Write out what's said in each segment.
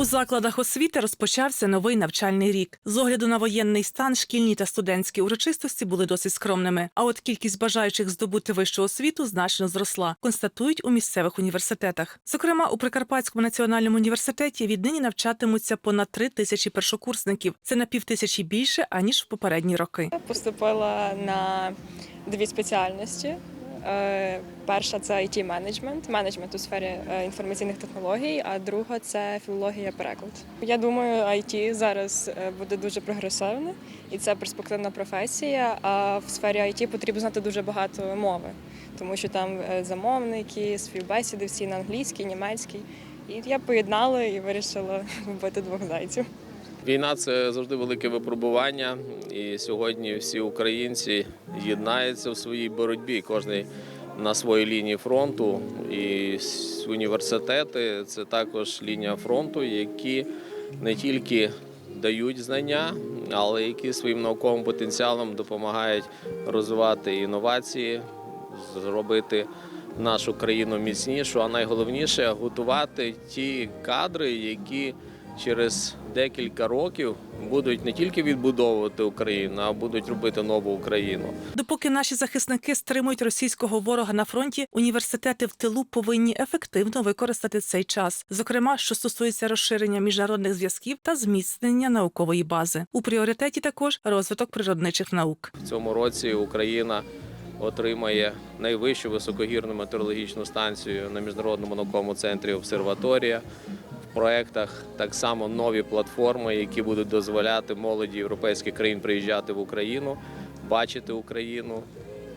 У закладах освіти розпочався новий навчальний рік. З огляду на воєнний стан, шкільні та студентські урочистості були досить скромними. А от кількість бажаючих здобути вищу освіту значно зросла, констатують у місцевих університетах. Зокрема, у Прикарпатському національному університеті віднині навчатимуться понад три тисячі першокурсників. Це на півтисячі більше аніж в попередні роки. Поступила на дві спеціальності. Е, Перша це it менеджмент менеджмент у сфері е, інформаційних технологій, а друга це філологія переклад. Я думаю, IT зараз е, буде дуже прогресивне і це перспективна професія. А в сфері IT потрібно знати дуже багато мови, тому що там замовники, співбесіди всі на англійській, німецькій. І я поєднала і вирішила вбити двох зайців. Війна це завжди велике випробування, і сьогодні всі українці єднаються в своїй боротьбі. Кожен на своїй лінії фронту. І університети це також лінія фронту, які не тільки дають знання, але які своїм науковим потенціалом допомагають розвивати інновації, зробити нашу країну міцнішу, а найголовніше готувати ті кадри, які через декілька років будуть не тільки відбудовувати Україну, а будуть робити нову Україну. Допоки наші захисники стримують російського ворога на фронті, університети в тилу повинні ефективно використати цей час, зокрема, що стосується розширення міжнародних зв'язків та зміцнення наукової бази. У пріоритеті також розвиток природничих наук. В цьому році Україна отримає найвищу високогірну метеорологічну станцію на міжнародному науковому центрі обсерваторія. Проектах так само нові платформи, які будуть дозволяти молоді європейських країн приїжджати в Україну, бачити Україну,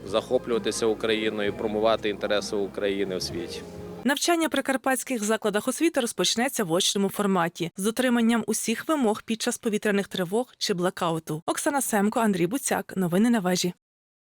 захоплюватися Україною, промувати інтереси України в світі. Навчання при карпатських закладах освіти розпочнеться в очному форматі з дотриманням усіх вимог під час повітряних тривог чи блекауту. Оксана Семко, Андрій Буцяк. Новини на вежі.